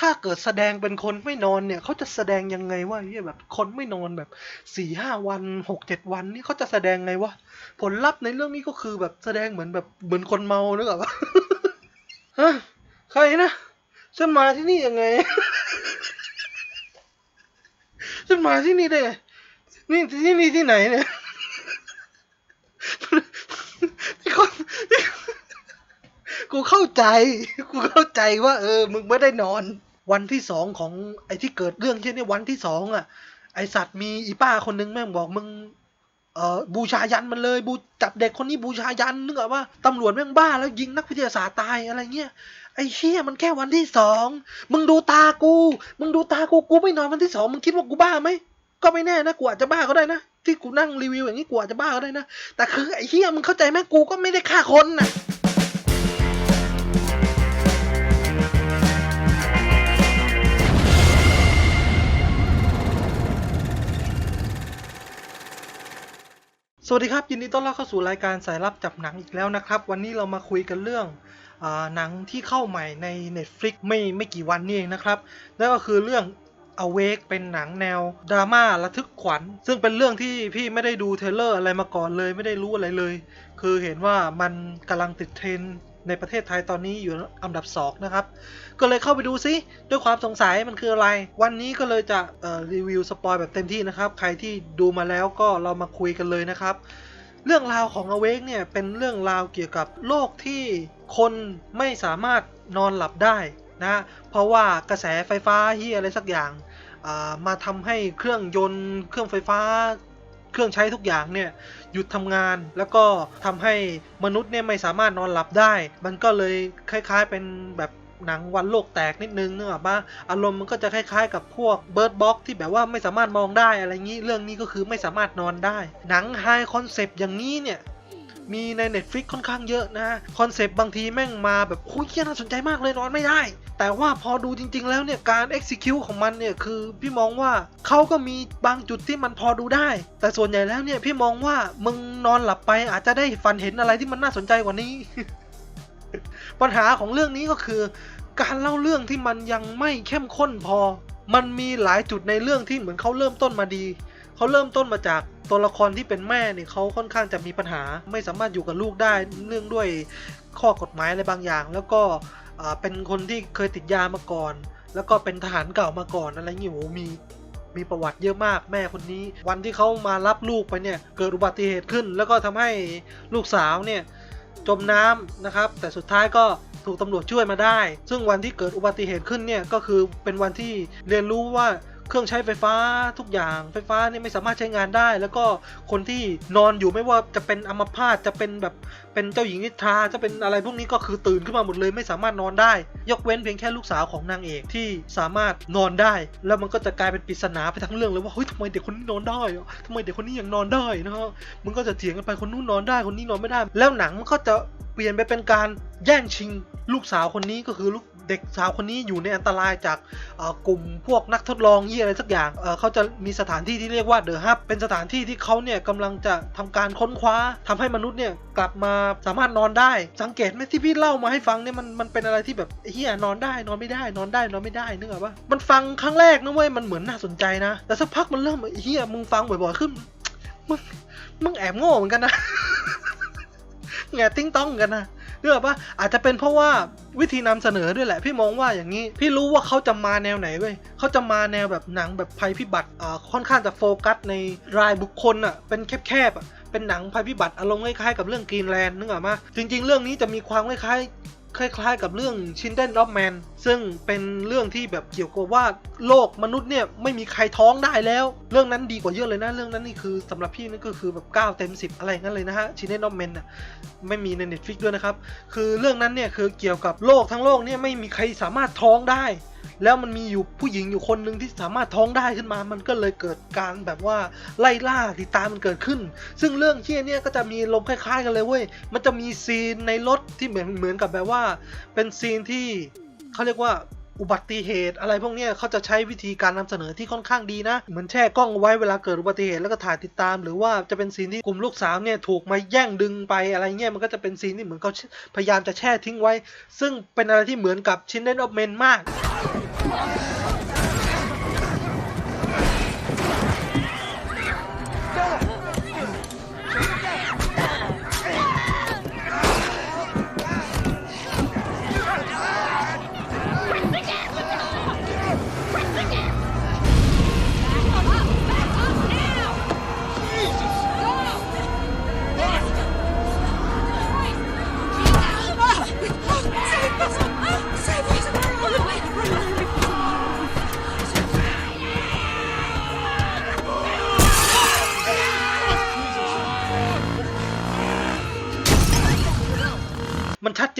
ถ้าเกิดแสดงเป็นคนไม่นอนเนี่ยเขาจะแสดงยังไงวะเหียแบบคนไม่นอนแบบสี่ห้าวันหกเจ็ดวันนี่เขาจะแสดงไงวะผลลัพธ์ในเรื่องนี้ก็คือแบบแสดงเหมือนแบบเหมือนคนเมาหรือเปล่าฮะใครนะฉันมาที่นี่ยังไงฉันมาที่นี่ได้นี่ที่นี่ที่ไหนเนี่ยนี่เขานี่กูเข้าใจ กูเข้าใจว่า เออ มึงไม่ได้นอน วันที่สองของไอ้ที่เกิดเรื่องเช่นนี้วันที่สองอะ ไอสัตว์มีอีป้าคนนึงแม่งบอกมึงเอ่อบูชายันมันเลยบูจับเด็กคนนี้บูชายันนึกออกว่าตำรวจแม่งบ้าแล้วยิงนักวิทยาศาสตร์ตายอะไรเงี้ยไอ้เชี่ยมันแค่วันที่สองมึงดูตากู มึงดูตากูกูไม่นอนวันที่สองมึงคิดว่ากูบ้าไหมก็ไม่แน่นะกูอาจจะบ้าก็ได้นะที่กูนั่งรีวิวอย่างนี้กูอาจจะบ้าก็ได้นะแต่คือไอ้เชี่ยมึงเข้าใจไหมกูก็ไม่ได้ฆ่าคนน่ะ สวัสดีครับ ยินดีต้อนรับเข้าสู่รายการสายลับจับหนังอีกแล้วนะครับ วันนี้เรามาคุยกันเรื่องอหนังที่เข้าใหม่ใน Netflix ไม่ไม่กี่วันนี่เองนะครับนั่นก็คือเรื่อง Awake เป็นหนังแนวดราม่าระทึกขวัญ ซึ่งเป็นเรื่องที่พี่ไม่ได้ดูเทเลอร์อะไรมาก่อนเลย ไม่ได้รู้อะไรเลย คือเห็นว่ามันกำลังติดเทรน ในประเทศไทยตอนนี้อยู่อันดับสองนะครับ ก็เลยเข้าไปดูซิด้วยความสงสัยมันคืออะไร วันนี้ก็เลยจะรีวิวสปอยแบบเต็มที่นะครับ ใครที่ดูมาแล้วก็เรามาคุยกันเลยนะครับ เรื่องราวของ Awake เนี่ยเป็นเรื่องราวเกี่ยวกับโลกที่คนไม่สามารถนอนหลับได้นะเพราะว่ากระแสไฟฟ้าที่อะไรสักอย่างมาทำให้เครื่องยนต์เครื่องไฟฟ้า เครื่องใช้ทุกอย่างเนี่ยหยุดทำงาน แล้วก็ทำให้มนุษย์เนี่ยไม่สามารถนอนหลับได้ มันก็เลยคล้ายๆเป็นแบบหนังวันโลกแตกนิดนึงนึกออกปะอารมณ์มันก็จะคล้ายๆ กับพวกเบิร์ดบ็อกที่แบบว่าไม่สามารถมองได้อะไรงี้ เรื่องนี้ก็คือไม่สามารถนอนได้ หนังไฮคอนเซปต์อย่างนี้เนี่ย มีใน Netflix ค่อนข้างเยอะนะคอนเซปต์บางทีแม่งมาแบบโอ้ยเียน่าสนใจมากเลยนอนไม่ได้ แต่ว่าพอดูจริง ๆ แล้วเนี่ยการ execute ของมันเนี่ยคือพี่มองว่าเขาก็มีบางจุดที่มันพอดูได้ แต่ส่วนใหญ่แล้วเนี่ยพี่มองว่ามึงนอนหลับไปอาจจะได้ฝันเห็นอะไรที่มันน่าสนใจกว่านี้ ปัญหาของเรื่องนี้ก็คือ การเล่าเรื่องที่มันยังไม่เข้มข้นพอ มันมีหลายจุดในเรื่องที่เหมือนเขาเริ่มต้นมาดี เขาเริ่มต้นมาจากตัวละครที่เป็นแม่เนี่ยเขาค่อนข้างจะมีปัญหา ไม่สามารถอยู่กับลูกได้เนื่องด้วยข้อกฎหมายอะไรบางอย่าง แล้วก็เป็นคนที่เคยติดยามาก่อน แล้วก็เป็นทหารเก่ามาก่อนอะไรอย่างงี้โหมีมีประวัติเยอะมากแม่คนนี้ วันที่เขามารับลูกไปเนี่ยเกิดอุบัติเหตุขึ้น แล้วก็ทำให้ลูกสาวเนี่ยจมน้ำนะครับ แต่สุดท้ายก็ถูกตำรวจช่วยมาได้ ซึ่งวันที่เกิดอุบัติเหตุขึ้นเนี่ยก็คือเป็นวันที่เรียนรู้ว่า เครื่องใช้ไฟฟ้าทุกอย่างไฟฟ้านี่ไม่สามารถใช้งานได้ แล้วก็คนที่นอนอยู่ไม่ว่าจะเป็นอัมพาตจะเป็นแบบเป็นเจ้าหญิงนิทราจะเป็นอะไรพวกนี้ก็คือตื่นขึ้นมาหมดเลยไม่สามารถนอนได้ ยกเว้นเพียงแค่ลูกสาวของนางเอกที่สามารถนอนได้ แล้วมันก็จะกลายเป็นปริศนาไปทั้งเรื่องเลยว่าเฮ้ยทำไมเด็กคนนี้นอนได้ทำไมเด็กคนนี้ยังนอนได้นะฮะมันก็จะเถียงกันไปคนนู้นนอนได้คนนี้นอนไม่ได้ แล้วหนังมันก็จะเปลี่ยนไปเป็นการแย่งชิงลูกสาวคนนี้ก็คือลูก เด็กสาวคนนี้อยู่ในอันตรายจากกลุ่มพวกนักทดลองยี่อะไรสักอย่างเเขาจะมีสถานที่ที่เรียกว่าเดอะฮับเป็นสถานที่ที่เขาเนี่ยกำลังจะทำการค้นคว้าทำให้มนุษย์เนี่ยกลับมาสามารถนอนได้ สังเกตไหมที่พี่เล่ามาให้ฟังเนี่ยมันมันเป็นอะไรที่แบบเฮียนอนได้นอนไม่ได้นอนได้นอนไม่ได้นึกออกปะมันฟังครั้งแรกนะเว้ยมันเหมือนน่าสนใจนะ แต่สักพักมันเริ่มเฮียมึงฟังบ่อยๆขึ้นมึงมึงแอบโง่เหมือนกันนะแงติ้งต้องกันนะ เรื่องปะอาจจะเป็นเพราะว่าวิธีนำเสนอด้วยแหละ พี่มองว่าอย่างนี้ พี่รู้ว่าเขาจะมาแนวไหนเว้ยเขาจะมาแนวแบบหนังแบบภัยพิบัติอ่าค่อนข้างจะโฟกัสในรายบุคคลอะเป็นแคบๆอะเป็นหนังภัยพิบัติอารมณ์คล้ายๆกับเรื่องกรีนแลนด์นึกออกมาจริง ๆ เรื่องนี้จะมีความคล้ายๆ คล้ายๆกับเรื่องชินเดนด็อแมนซึ่งเป็นเรื่องที่แบบเกี่ยวกับว่าโลกมนุษย์เนี่ยไม่มีใครท้องได้แล้ว เรื่องนั้นดีกว่าเยอะเลยนะ เรื่องนั้นนี่คือสำหรับพี่นี่ก็คือแบบ9เต็ม10 อะไรงั้นเลยนะฮะชินเดนด็อแมนน่ะไม่มีใน Netflix ด้วยนะครับ คือเรื่องนั้นเนี่ยคือเกี่ยวกับโลกทั้งโลกเนี่ยไม่มีใครสามารถท้องได้ แล้วมันมีอยู่ผู้หญิงอยู่คนหนึ่งที่สามารถท้องได้ขึ้นมา มันก็เลยเกิดการแบบว่าไล่ล่าติดตามมันเกิดขึ้น ซึ่งเรื่องเชี่ยเนี่ยก็จะมีลมคล้าย ๆ กันเลยเว้ย มันจะมีซีนในรถที่เหมือนเหมือนกับแบบว่า เป็นซีนที่เขาเรียกว่า อุบัติเหตุ อะไรพวกนี้เขาจะใช้วิธีการนำเสนอที่ค่อนข้างดีนะ เหมือนแช่กล้องไว้เวลาเกิดอุบัติเหตุแล้วก็ถ่ายติดตาม หรือว่าจะเป็นซีนที่กลุ่มลูกสาวเนี่ยถูกมาแย่งดึงไปอะไรเงี้ยมันก็จะเป็นซีนที่เหมือนเขาพยายามจะแช่ทิ้งไว้ ซึ่งเป็นอะไรที่เหมือนกับชินเดนออฟเมนมาก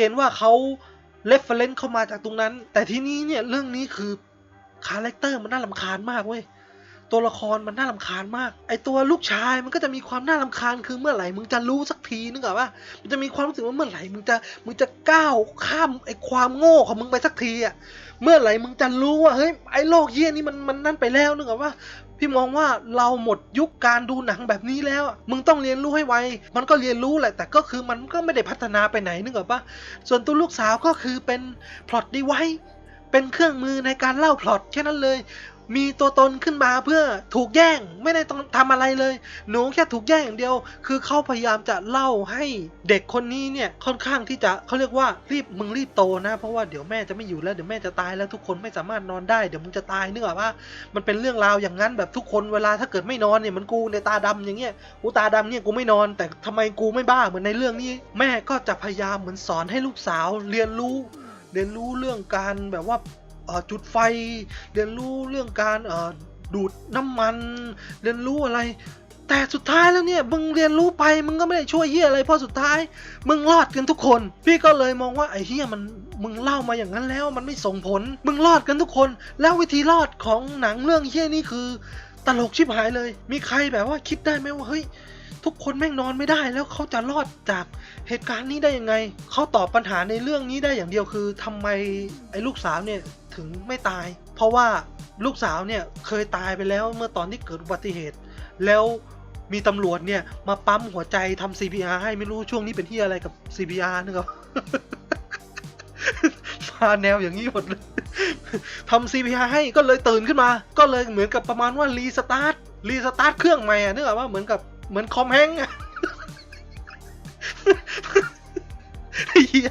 จนว่าเขาเลฟเฟรนซ์เข้ามาจากตรงนั้น แต่ที่นี้เนี่ยเรื่องนี้คือคาแรคเตอร์มันน่าลำคาญมากเว้ยตัวละครมันน่าลำคาญมาก ไอตัวลูกชายมันก็จะมีความน่าลำคาญคือเมื่อไหร่มึงจะรู้สักทีนึกออกปะมันจะมีความรู้สึกว่าเมื่อไหร่มึงจะมึงจะก้าวข้ามไอความโง่ของมึงไปสักทีอะเมื่อไหร่มึงจะรู้ว่าเฮ้ยไอโลกเยี่ยนี่มันมันนั่นไปแล้วนึกออกปะ พี่มองว่าเราหมดยุคการดูหนังแบบนี้แล้ว มึงต้องเรียนรู้ให้ไว มันก็เรียนรู้แหละ แต่ก็คือมันก็ไม่ได้พัฒนาไปไหนนึกออกปะส่วนตัวลูกสาวก็คือเป็นพล็อตดีไว้เป็นเครื่องมือในการเล่าพล็อตแค่นั้นเลย มีตัวตนขึ้นมาเพื่อถูกแย่งไม่ได้ต้องทำอะไรเลย หนูแค่ถูกแย่งอย่างเดียว คือเขาพยายามจะเล่าให้เด็กคนนี้เนี่ยค่อนข้างที่จะเขาเรียกว่ารีบมึงรีบโตนะ เพราะว่าเดี๋ยวแม่จะไม่อยู่แล้วเดี๋ยวแม่จะตายแล้วทุกคนไม่สามารถนอนได้เดี๋ยวมึงจะตายเนึกออกปะมันเป็นเรื่องราวอย่างนั้นแบบทุกคนเวลาถ้าเกิดไม่นอนเนี่ยมันกูในตาดำอย่างเงี้ยกูตาดำเนี่ยกูไม่นอน แต่ทำไมกูไม่บ้าเหมือนในเรื่องนี้ แม่ก็จะพยายามเหมือนสอนให้ลูกสาวเรียนรู้เรียนรู้เรื่องการแบบว่า จุดไฟ เรียนรู้เรื่องการดูดน้ำมัน เรียนรู้อะไร แต่สุดท้ายแล้วเนี่ยมึงเรียนรู้ไปมึงก็ไม่ได้ช่วยเฮียอะไรเพราะสุดท้าย มึงรอดกันทุกคน พี่ก็เลยมองว่าไอ้เฮียมันมึงเล่ามาอย่างนั้นแล้วมันไม่ส่งผล มึงรอดกันทุกคน แล้ววิธีรอดของหนังเรื่องเฮียนี่คือ ตลกชิบหายเลย มีใครแบบว่าคิดได้ไหมว่าเฮ้ย ทุกคนแม่งนอนไม่ได้แล้วเขาจะรอดจากเหตุการณ์นี้ได้ยังไง เขาตอบปัญหาในเรื่องนี้ได้อย่างเดียวคือทำไมไอ้ลูกสาวเนี่ยถึงไม่ตาย เพราะว่าลูกสาวเนี่ยเคยตายไปแล้วเมื่อตอนที่เกิดอุบัติเหตุ แล้วมีตำรวจเนี่ยมาปั๊มหัวใจทำ CPR ให้ไม่รู้ช่วงนี้เป็นที่อะไรกับ CPR นึกออกมาแนวอย่างนี้หมดเลยทำ CPR ให้ก็เลยตื่นขึ้นมา ก็เลยเหมือนกับประมาณว่ารีสตาร์ทรีสตาร์ทเครื่องใหม่อะนึกออกว่าเหมือนกับ เหมือนคอมแฮงอะเหี้ย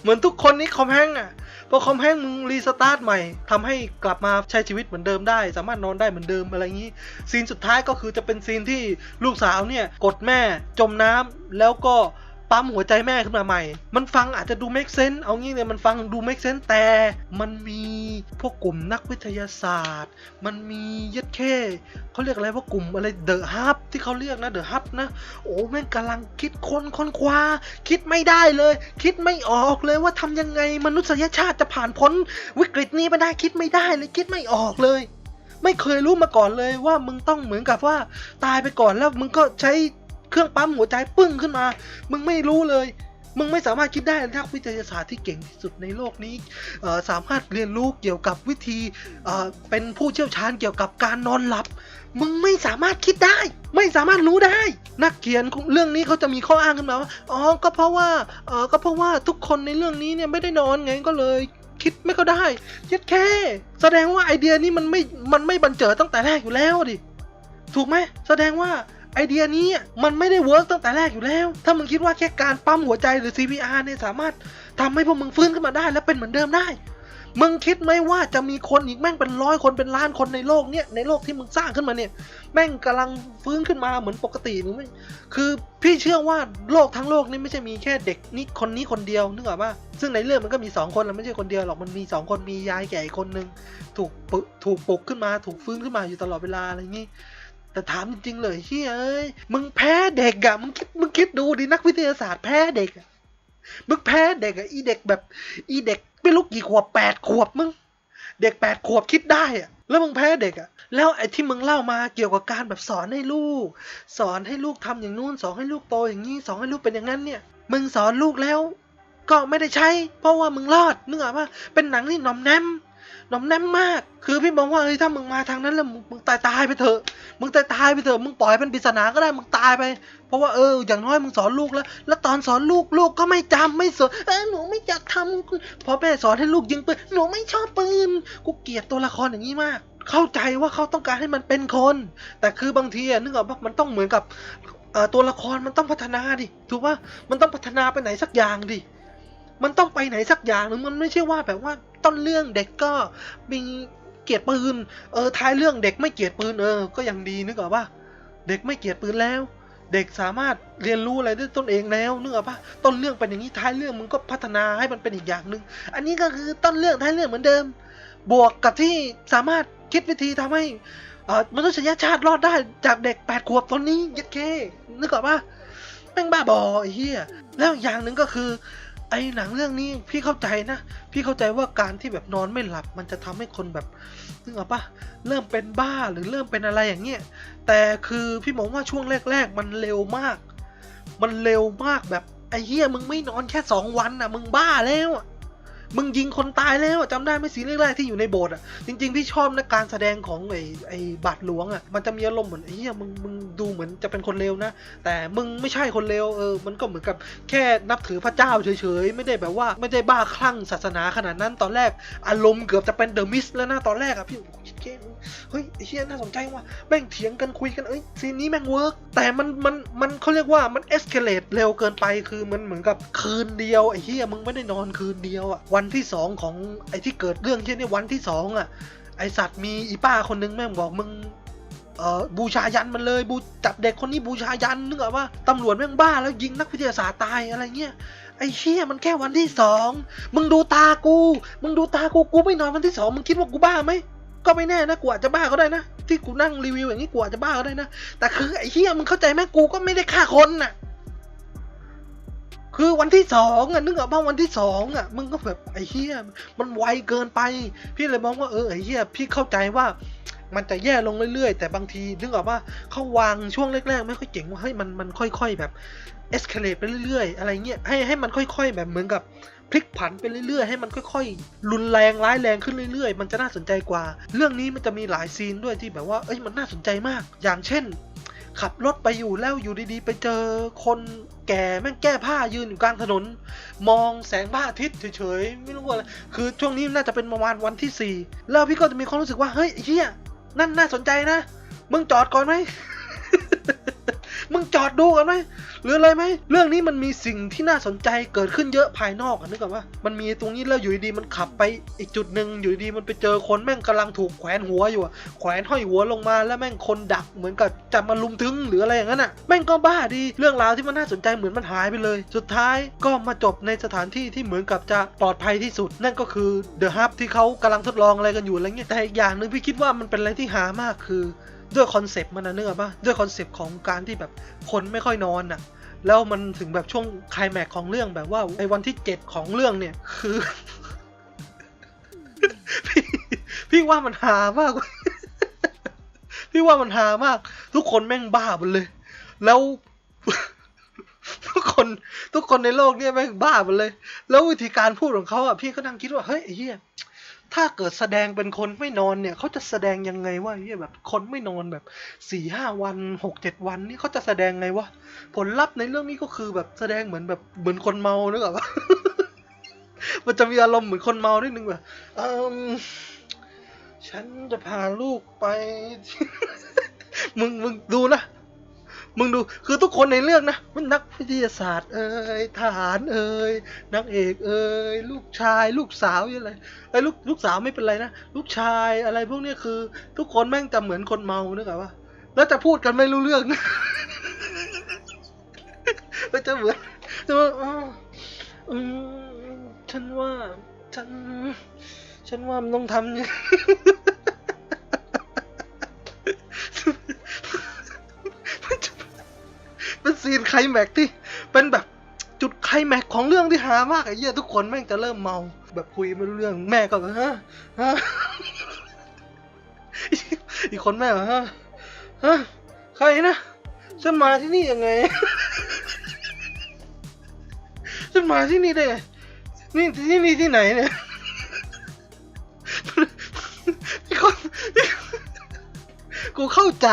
เหมือนทุกคนนี้คอมแฮงก์อะพอคอมแห้งมึงรีสตาร์ทใหม่ทำให้กลับมาใช้ชีวิตเหมือนเดิมได้ สามารถนอนได้เหมือนเดิมอะไรอย่างนี้ซีนสุดท้ายก็คือจะเป็นซีนที่ลูกสาวเนี่ย กดแม่จมน้ำแล้วก็ ปั๊มหัวใจแม่ขึ้นมาใหม่ มันฟังอาจจะดู make sense เอางี้เลยมันฟังดู make sense แต่ มันมีพวกกลุ่มนักวิทยาศาสตร์ มันมียัดเข้เขาเรียกอะไรว่ากลุ่มอะไรเดอะฮับที่เขาเรียกนะเดอะฮับนะ โอ้แม่งกำลังคิดค้นค้นคว้า คิดไม่ได้เลย คิดไม่ออกเลยว่าทำยังไงมนุษยชาติจะผ่านพ้นวิกฤตนี้ไปได้คิดไม่ได้เลยคิดไม่ออกเลย ไม่เคยรู้มาก่อนเลยว่ามึงต้องเหมือนกับว่าตายไปก่อนแล้วมึงก็ใช้ เครื่องปั๊มหัวใจปึ้งขึ้นมา มึงไม่รู้เลย มึงไม่สามารถคิดได้นักวิทยาศาสตร์ที่เก่งที่สุดในโลกนี้ สามารถเรียนรู้เกี่ยวกับวิธีเอ่อเป็นผู้เชี่ยวชาญเกี่ยวกับการนอนหลับ มึงไม่สามารถคิดได้ ไม่สามารถรู้ได้ นักเขียนเรื่องนี้เขาจะมีข้ออ้างขึ้นมาว่า อ๋อ ก็เพราะว่าเออก็เพราะว่าทุกคนในเรื่องนี้เนี่ยไม่ได้นอนไงก็เลยคิดไม่ก็ได้ยัดแค่ แสดงว่าไอเดียนี้มันไม่ มันไม่บันเจิดตั้งแต่แรกอยู่แล้วดิ ถูกไหม แสดงว่า ไอเดียนี้มันไม่ได้เวิร์กตั้งแต่แรกอยู่แล้ว ถ้ามึงคิดว่าแค่การปั๊มหัวใจหรือ CPR เนี่ยสามารถทำให้พวกมึงฟื้นขึ้นมาได้และเป็นเหมือนเดิมได้ มึงคิดไหมว่าจะมีคนอีกแม่งเป็นร้อยคนเป็นล้านคนในโลกเนี่ยในโลกที่มึงสร้างขึ้นมาเนี่ยแม่งกำลังฟื้นขึ้นมาเหมือนปกติหรือไม่คือพี่เชื่อว่าโลกทั้งโลกนี่ไม่ใช่มีแค่เด็กนี่คนนี้คนเดียวนึกออกปะซึ่งในเรื่องมันก็มีสองคนแล้วไม่ใช่คนเดียวหรอกมันมีสองคนมียายแก่อีกคนนึงถูกถูกปลุกขึ้นมาถูกฟื้นขึ้นมาอยู่ตลอดเวลาอะไรอย่างงี้ แต่ถามจริงๆเลยเฮ้ยมึงแพ้เด็กอะมึงคิดมึงคิดดูดินักวิทยาศาสตร์แพ้เด็กอะมึงแพ้เด็กอะอีเด็กแบบ อีเด็กไม่รู้กี่ขวบแปดขวบมึงเด็กแปดขวบคิดได้อะแล้วมึงแพ้เด็กอะแล้วไอ้ที่มึงเล่ามาเกี่ยวกับการแบบสอนให้ลูก สอนให้ลูกทำอย่างนู้นสอนให้ลูกโตอย่างนี้สอนให้ลูกเป็นอย่างนั้นเนี่ย มึงสอนลูกแล้ว ก็ไม่ได้ใช้ เพราะว่ามึงรอดนึกออกปะเป็นหนังที่หนอมแนม หนอมแนมมาก คือพี่มองว่าเฮ้ยถ้ามึงมาทางนั้นแล้วมึงตายตายไปเถอะ มึงตายตายไปเถอะ มึงปล่อยเป็นปริศนาก็ได้ มึงตายไป เพราะว่าเออ อย่างน้อยมึงสอนลูกแล้ว แล้วตอนสอนลูกลูกก็ไม่จำไม่สนเออหนูไม่อยากทำพอแม่สอนให้ลูกยิงปืน หนูไม่ชอบปืน กูเกลียดตัวละครอย่างนี้มาก เข้าใจว่าเขาต้องการให้มันเป็นคน แต่คือบางทีนึกออกปะมันต้องเหมือนกับตัวละครมันต้องพัฒนาดิ ถูกปะมันต้องพัฒนาไปไหนสักอย่างดิ มันต้องไปไหนสักอย่างหนึ่งมันไม่ใช่ว่าแบบว่าต้นเรื่องเด็กก็มีเกลียดปืน เออท้ายเรื่องเด็กไม่เกลียดปืนเออ ก็ยังดีนึกออกปะเด็กไม่เกลียดปืนแล้ว เด็กสามารถเรียนรู้อะไรด้วยตนเองแล้วนึกออกปะต้นเรื่องเป็นอย่างนี้ท้ายเรื่องมึงก็พัฒนาให้มันเป็นอีกอย่างหนึ่งอันนี้ก็คือต้นเรื่องท้ายเรื่องเหมือนเดิม บวกกับที่สามารถคิดวิธีทำให้อ่อมนุษยชาติรอดได้จากเด็กแปดขวบตอนนี้ยัดเคนึกออกปะแม่งบ้าบอไอ้เหี้ยแล้วอย่างหนึ่งก็คือ ไอ้หนังเรื่องนี้พี่เข้าใจนะ พี่เข้าใจว่าการที่แบบนอนไม่หลับ มันจะทำให้คนแบบนึกออกปะเริ่มเป็นบ้าหรือเริ่มเป็นอะไรอย่างเงี้ยแต่คือพี่มองว่าช่วงแรก ๆ มันเร็วมาก มันเร็วมากแบบไอ้เหี้ยมึงไม่นอนแค่สองวันน่ะมึงบ้าแล้วอะ มึงยิงคนตายแล้วอะจำได้ไหมสีแรกๆที่อยู่ในโบสถ์อะจริง ๆ พี่ชอบนะการแสดงของไอ้ไอ้บาทหลวงอะมันจะมีอารมณ์เหมือนไอ้เหี้ยมึงมึงดูเหมือนจะเป็นคนเลวนะ แต่มึงไม่ใช่คนเลวเออมันก็เหมือนกับแค่นับถือพระเจ้าเฉยๆไม่ได้แบบว่าไม่ได้บ้าคลั่งศาสนาขนาดนั้นตอนแรกอารมณ์เกือบจะเป็นเดอะมิสแล้วนะตอนแรกอะพี่โอ้โหเก่ง เฮ้ยไอ้เหี้ยน่าสนใจว่ะแม่งเถียงกันคุยกันเอ้ยซีนนี้แม่งเวิร์กแต่มันมันมันเขาเรียกว่ามันเอ็กซ์เคเลตเร็วเกินไปคือมันเหมือนกับคืนเดียวไอ้เหี้ยมึงไม่ได้นอนคืนเดียวอะวันที่สองของไอ้ที่เกิดเรื่องเช่นนี้วันที่สองอะไอสัตว์มีอีป้าคนนึงแม่งบอกมึงเอ่อบูชายันมันเลยบูจับเด็กคนนี้บูชายันนึกออกว่าตำรวจแม่งบ้าแล้วยิงนักวิทยาศาสตร์ตายอะไรเงี้ยไอ้เชี่ยมันแค่วันที่สองมึงดูตากู มึงดูตากูกูไม่นอนวันที่สองมึงคิดว่ากูบ้าไหม ก็ไม่แน่นะกูอาจจะบ้าก็ได้นะ ที่กูนั่งรีวิวอย่างนี้กูอาจจะบ้าก็ได้นะ แต่คือไอ้เฮียมึงเข้าใจไหมกูก็ไม่ได้ฆ่าคนน่ะ คือวันที่สองอะนึกออกป่าวันที่สองอะมึงก็แบบไอ้เฮียมันไวเกินไป พี่เลยมองว่าเออไอ้เฮียพี่เข้าใจว่า มันจะแย่ลงเรื่อยๆ แต่บางทีนึกออกว่าเขาวางช่วงแรก ๆ ไม่ค่อยเก่งว่าเฮ้ยมันมันค่อยๆแบบเอ็กซ์เคเลไปเรื่อยๆ อะไรเงี้ยให้ให้มันค่อย ๆ แบบเหมือนกับพลิกผันไปเรื่อยๆ ให้มันค่อยๆ รุนแรงร้ายแรงขึ้นเรื่อยๆ มันจะน่าสนใจกว่า เรื่องนี้มันจะมีหลายซีนด้วยที่แบบว่าเอ้ยมันน่าสนใจมาก อย่างเช่น ขับรถไปอยู่แล้วอยู่ดีๆ ไปเจอคนแก่แม่งแก้ผ้ายืนอยู่กลางถนน มองแสงพระอาทิตย์เฉยๆ ไม่รู้ว่าอะไรคือช่วงนี้น่าจะเป็นประมาณวันที่สี่แล้วพี่ก็จะมีความรู้สึกว่าเฮ้ยไอ้เฮีย นั่นน่าสนใจนะ มึงจอดก่อนไหม มึงจอดดูก่อนไหมหรืออะไรไหมเรื่องนี้มันมีสิ่งที่น่าสนใจเกิดขึ้นเยอะภายนอกนึกออกว่ามันมีตรงนี้แล้วอยู่ดีมันขับไปอีกจุดหนึ่งอยู่ดีมันไปเจอคนแม่งกำลังถูกแขวนหัวอยู่อะแขวนห้อยหัวลงมาแล้วแม่งคนดักเหมือนกับจะมาลุมถึงหรืออะไรอย่างนั้นอะแม่งก็บ้าดีเรื่องราวที่มันน่าสนใจเหมือนมันหายไปเลย สุดท้ายก็มาจบในสถานที่ที่เหมือนกับจะปลอดภัยที่สุด นั่นก็คือเดอะฮับที่เขากำลังทดลองอะไรกันอยู่อะไรเงี้ยแต่อีกอย่างหนึ่งพี่คิดว่ามันเป็นอะไรที่หามากคือ ด้วยคอนเซปต์มันนะเนื้ออกปะด้วยคอนเซปต์ของการที่แบบคนไม่ค่อยนอนน่ะแล้วมันถึงแบบช่วงคลายแม็กของเรื่องแบบว่าไอ้วันที่เจ็ดของเรื่องเนี่ยคือ พี่พี่ว่ามันหามาก พี่ว่ามันหามาก ทุกคนแม่งบ้าหมดเลย แล้วทุกคนทุกคนในโลกเนี่ยแม่งบ้าหมดเลย แล้ววิธีการพูดของเขาอะพี่ก็นั่งคิดว่าเฮ้ยไอ้เหี้ย ถ้าเกิดแสดงเป็นคนไม่นอนเนี่ยเขาจะแสดงยังไงวะเหียแบบคนไม่นอนแบบสี่ห้าวันหกเจ็ดวันนี่เขาจะแสดงไงวะผลลัพธ์ในเรื่องนี้ก็คือแบบแสดงเหมือนแบบเหมือนคนเมานึกออกปะมันจะมีอารมณ์เหมือนคนเมานิดนึงแบบเอมฉันจะพาลูกไป มึงมึงดูนะ มึงดูคือทุกคนในเรื่องนะ มันนักวิทยาศาสตร์เอ่ยทหารเอ่ยนางเอกเอ่ยลูกชายลูกสาวอะไรไอ้ลูกลูกสาวไม่เป็นไรนะลูกชายอะไรพวกนี้คือ ทุกคนแม่งจะเหมือนคนเมานึกออกปะแล้วจะพูดกันไม่รู้เรื่องแล้วจะเหมือนจะว่าอืมฉันว่าฉัน ฉันว่ามันต้องทำเป็นซี ไคลแม็กที่เป็นแบบจุดไคลแม็กของเรื่องที่หามากไอ้เหี้ยทุกคนแม่งจะเริ่มเมา แบบคุยไม่รู้เรื่องแม่ก็แบบฮะฮะอีกคนแม่ฮะฮะใครนะฉันมาที่นี่ยังไงฉันมาที่นี่ได้ไงนี่ที่นี่ที่ไหนเนี่ยอีกคนกูเข้าใจ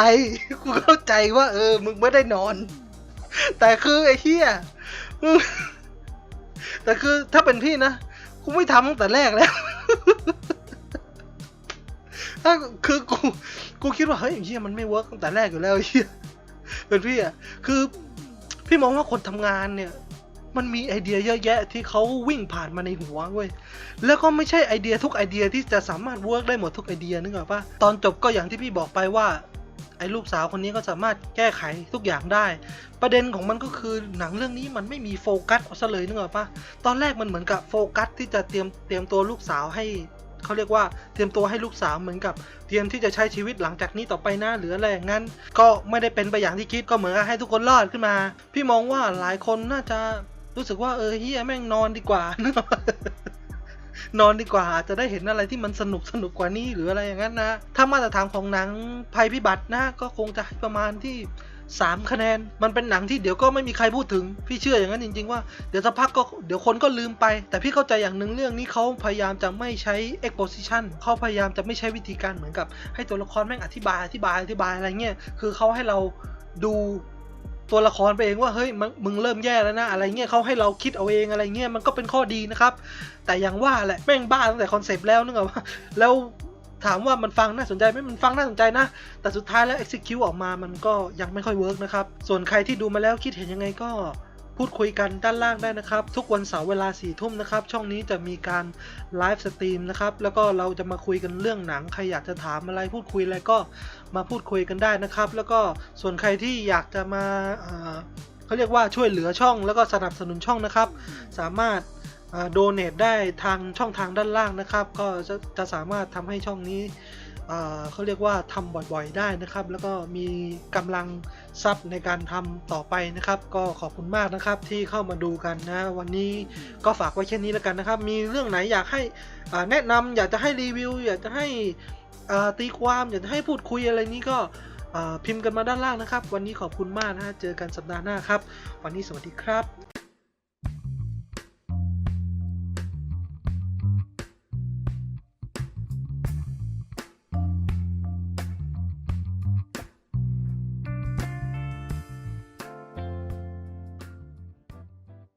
กูเข้าใจว่า เออ มึงไม่ได้นอน แต่คือไอ้เหี้ยแต่คือถ้าเป็นพี่นะกูไม่ทำตั้งแต่แรกแล้วถ้าคือกูกูคิดว่าเฮ้ยไอ้เหี้ยมันไม่เวิร์กตั้งแต่แรกอยู่แล้วไอ้เหี้ยเป็นพี่อะคือพี่มองว่าคนทำงานเนี่ย มันมีไอเดียเยอะแยะที่เขาวิ่งผ่านมาในหัวเว้ยแล้วก็ไม่ใช่ไอเดียทุกไอเดียที่จะสามารถเวิร์กได้หมดทุกไอเดียนึกออกปะตอนจบก็อย่างที่พี่บอกไปว่า ไอ้ลูกสาวคนนี้ก็สามารถแก้ไขทุกอย่างได้ ประเด็นของมันก็คือหนังเรื่องนี้มันไม่มีโฟกัสเอาซะเลยนึกออกปะตอนแรกมันเหมือนกับโฟกัสที่จะเตรียมเตรียมตัวลูกสาวให้เขาเรียกว่าเตรียมตัวให้ลูกสาวเหมือนกับ เตรียมที่จะใช้ชีวิตหลังจากนี้ต่อไปนะหรืออะไรอย่างนั้น ก็ไม่ได้เป็นไปอย่างที่คิดก็เหมือนให้ทุกคนรอดขึ้นมา พี่มองว่าหลายคนน่าจะรู้สึกว่าเออเฮียแม่งนอนดีกว่านอ นอนดีกว่าอาจจะได้เห็นอะไรที่มันสนุกสนุกกว่านี้หรืออะไรอย่างนั้นนะ ถ้ามาตรฐานของหนังภัยพิบัตินะ ก็คงจะให้ประมาณที่3คะแนน มันเป็นหนังที่เดี๋ยวก็ไม่มีใครพูดถึง พี่เชื่ออย่างนั้นจริง ๆ ว่าเดี๋ยวสักพักก็เดี๋ยวคนก็ลืมไป แต่พี่เข้าใจอย่างหนึ่งเรื่องนี้เขาพยายามจะไม่ใช้ exposition เขาพยายามจะไม่ใช้วิธีการเหมือนกับ ให้ตัวละครแม่งอธิบายอธิบายอธิบายอะไรเงี้ย คือเขาให้เราดู ตัวละครไปเองว่าเฮ้ยมึงมึงเริ่มแย่แล้วนะอะไรเงี้ยเขาให้เราคิดเอาเองอะไรเงี้ยมันก็เป็นข้อดีนะครับ แต่อย่างว่าแหละแม่งบ้าตั้งแต่คอนเซปต์แล้วนึกออว่าแล้วถามว่ามันฟังน่าสนใจไหมมันฟังน่าสนใจนะ แต่สุดท้ายแล้ว execute ออกมามันก็ยังไม่ค่อยเวิร์กนะครับ ส่วนใครที่ดูมาแล้วคิดเห็นยังไงก็ พูดคุยกันด้านล่างได้นะครับ ทุกวันเสาร์เวลา4ี่ทุ่มนะครับ ช่องนี้จะมีการไลฟ์สตรีมนะครับ แล้วก็เราจะมาคุยกันเรื่องหนัง ใครอยากจะถามอะไรพูดคุยอะไรก็มาพูดคุยกันได้นะครับ แล้วก็ส่วนใครที่อยากจะมาเขาเรียกว่าช่วยเหลือช่อง แล้วก็สนับสนุนช่องนะครับ สามารถโดเน a t ได้ทางช่องทางด้านล่างนะครับ ก็จะสามารถทำให้ช่องนี้ เขาเรียกว่าทำบ่อยๆได้นะครับ แล้วก็มีกำลังทรัพย์ในการทำต่อไปนะครับ ก็ขอบคุณมากนะครับที่เข้ามาดูกันนะ วันนี้ก็ฝากไว้แค่นี้แล้วกันนะครับ มีเรื่องไหนอยากให้แนะนำอยากจะให้รีวิว อยากจะให้ตีความอยากจะให้พูดคุยอะไรนี้ก็พิมพ์กันมาด้านล่างนะครับ วันนี้ขอบคุณมากนะเจอกันสัปดาห์หน้าครับ วันนี้สวัสดีครับ